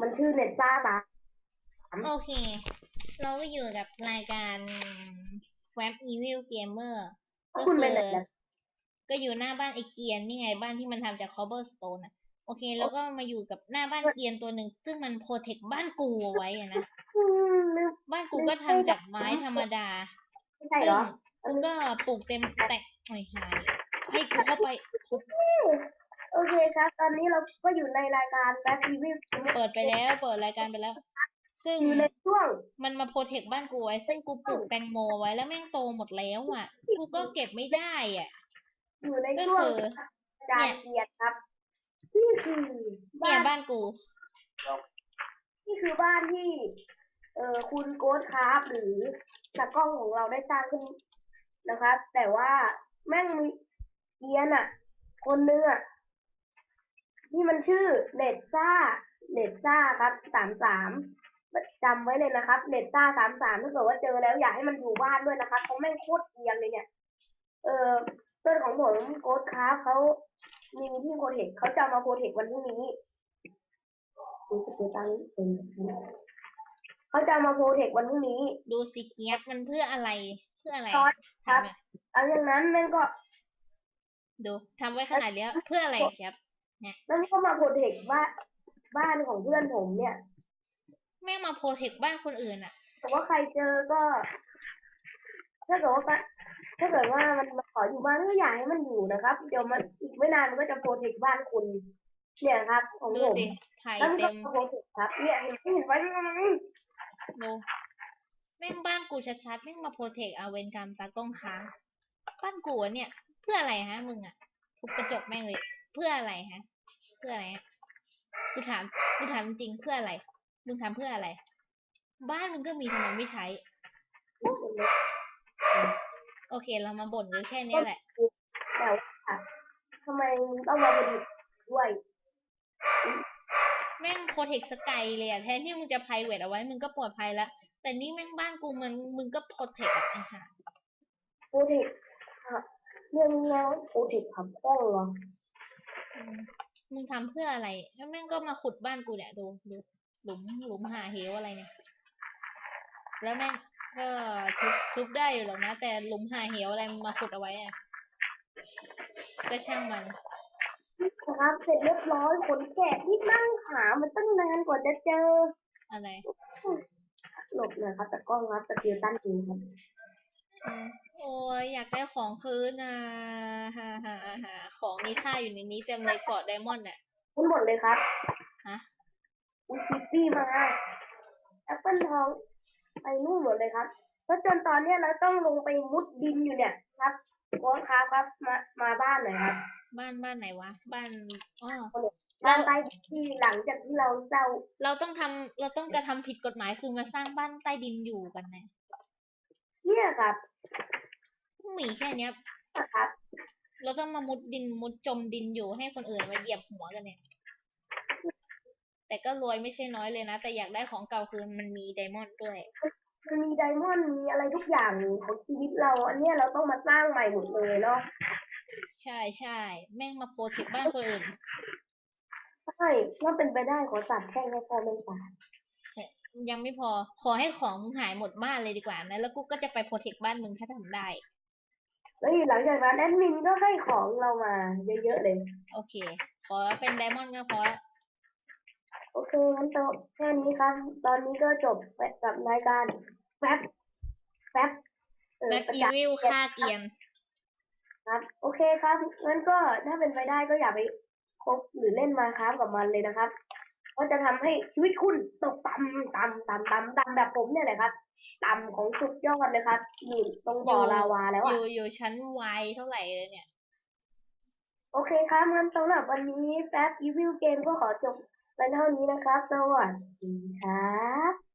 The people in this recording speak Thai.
มันชื่อเน็ตซ่าปะโอเค เราก็อยู่กับรายการ f a b Evil Gamer ก็ก็คุณคืเป็นอแบบนั้นก็อยู่หน้าบ้านไอเกียนนี่ไงบ้านที่มันทำจาก cobblestone อะโอเค แล้วก็มาอยู่กับหน้าบ้านเกียนตัวหนึ่ง ซึ่งมันโปรเทคบ้านกูเอาไว้อะนะอืมนึกบ้านกูก็ทำจากไม้ธรรมดาไม่ใช่ซึ่เหงรอกูก็ปลูกเต็มแตกหอยหายให้กูเข้าไปทุบโอ เคครับ ตอนนี้เราก็อยู่ในรายการแบ็คทีวีเปิดไปแล้ว เปิดรายการไปแล้ว ซึ่งอยู่ในช่วง มันมาโปรเทคบ้านกูไว้ ซึ่งกูปลูกแตงโมไว้แล้วแม่งโตหมดแล้วอะ กูก็เก็บไม่ได้อะ อยู่ในก็ช่วงคือการเกียรติครับนี่คือเนี่ยบ้านบ้านกู นี่คือบ้านที่ เอ่อคุณโกดคราฟหรือตากล้องของเราได้สร้างขึ้นนะครับ แต่ว่าแม่งมีเอียนอะ คนนึงอะ ที่มันชื่อเน็ตซ่าเน็ตซ่าครับสามสามจำไว้เลยนะครับเน็ตซ่าสามสามถ้าเกิดว่าเจอแล้วอยากให้มันอยู่บ้านด้วยนะครับเขาะแม่งโคตรเอียนเลยเนี่ย เออเพื่อนของผมโกดคราฟเขามีที่โปรเทคเขาจะเอามาโปรเทควันพรุ่งนี้รู้สึกว่าตั้งเป็นเขาจะเอามาโปรเทควันพรุ่งนี้ ดูสิเคียบมันเพื่ออะไร เพื่ออะไรซอสครับทำอะเอาอย่างนั้นแม่งก็ ดูทำไว้ขนาดเนี้ยเพื่ออะไรครับ แม่งก็มาโปรเทคบ้านบ้านของเพื่อนผมเนี่ย แม่งมาโปรเทคบ้านคนอื่นอะ แต่ว่าใครเจอก็ ถ้าเกิดว่าถ้าเกิดว่ามันมาขออยู่บ้านก็อยากให้มันอยู่นะครับ เดี๋ยวมันอีกไม่นานมันก็จะโปรเทคบ้านคุณเนี่ยครับของดูผมสิไผ่แล้วมันเต็ก็มโปรเทคครับ เนี่ยเห็นเห็นไว้ไหมดูแม่งบ้านกูชัดๆแม่งมาโปรเทคเอาเวนกรรมตากล้องค้าง บ้านกูอะเนี่ย เพื่ออะไรฮะมึงอะทุบกระจกแม่งเลย เพื่ออะไรฮะ เพื่ออะไรฮะกูถามกูถามจริงๆเพื่ออะไร มึงทำเพื่ออะไร บ้านมึงก็มีทำไมไม่ใช้ โอเค เรามาบ่นกันแค่เนี้ยแหละ แต่ว่าทำไมต้องมาโปรเทคด้วย แม่งโปรเทคสกายเลยอะแทนที่มึงจะ p r i v a t เอาไว้ มึงก็ปลอดภัยแล้ว แต่นี่แม่งบ้านกูมันมึงก็โปรเทคอะไอ้ห่า โปรเทคครับเรื่องนี้แล้วโปรเทคขับห้องเหรออื มมึงทำเพื่ออะไรแล้วแม่งก็มาขุดบ้านกูเนี่ยดูดูหลุมหลุมหาเหวอะไรเนี่ย แล้วแม่งก็ทุบทุบได้อยู่หรอกนะ แต่หลุมหาเหวอะไรมึงมาขุดเอาไว้อะก็ช่างมันครับเสร็จเรียบร้อยขนแกะที่นั่งหามันตั้งนานกว่าจะเจอ อะไร หลบหน่อยครับแต่กล้องครับสกิลตันจริงครับอืม โอ้ยอยากได้ของคืนอะฮ่าฮ่าฮ่าของมีค่าอยู่ในนี้เต็มเลยเกาะไดมอนด์อะทั้งหมดเลยครับฮะอุชิปปี้มาแอปเปิลทองไปนู่นหมดเลยครับแล้วจนตอนเนี้ยเราต้องลงไปมุดดินอยู่เนี่ยครับโค้ชครับครับมามาบ้านหน่อยครับ บ้านบ้านไหนวะ บ้านอ๋อบ้านใต้ที่หลังจากที่เราเจ้า เราต้องทำเราต้องกระทำผิดกฎหมายคือมาสร้างบ้านใต้ดินอยู่กันนะเนี่ยครับ มีแค่เนี้ยนะครับเราต้องมามุดดินมุดจมดินอยู่ให้คนอื่นมาเหยียบหัวกันเนี่ย แต่ก็รวยไม่ใช่น้อยเลยนะ แต่อยากได้ของเก่าคือมันมีไดมอนด์ด้วย มันมีไดมอนด์มีอะไรทุกอย่างของชีวิตเรา อันเนี้ยเราต้องมาสร้างใหม่หมดเลยเนาะ ใช่ใช่แม่งมาโปรเทคบ้านคนอื่น ใช่ถ้าเป็นไปได้ขอตัดแค่ให้พอไม่ตายยังไม่พอ ขอให้ของมึงหายหมดบ้านเลยดีกว่านะ แล้วกูก็จะไปโปรเทคบ้านมึงถ้าทำได้ แล้วหลังจากนั้นแอดมินก็ให้ของเรามาเยอะๆเลย โอเค ขอเป็นไดมอนด์ก็พอละโอเคงั้นจบแค่นี้ครับ ตอนนี้ก็จบไปกับรายการแฟบแฟบเออแบ็กประอีกาศวิลฆ่าเกรียน ครับ โอเคครับงั้นก็ถ้าเป็นไปได้ก็อย่าไปคบหรือเล่นมาครับกับมันเลยนะครับ เพราะจะทำให้ชีวิตคุณตกต่ำต่ำต่ำต่ำต่ำแบบผมเนี่ยแหละครับ ต่ำของสุดยอดเลยครับอยู่ตรงบ่อลาวาแล้วออะยู่อยู่ชั้นวายเท่าไหร่เลยเนี่ย โอเคครับงั้นสำหรับวันนี้แฟบอีวิวเกมก็ขอจบไปเท่านี้นะครับ สวัสดีครับ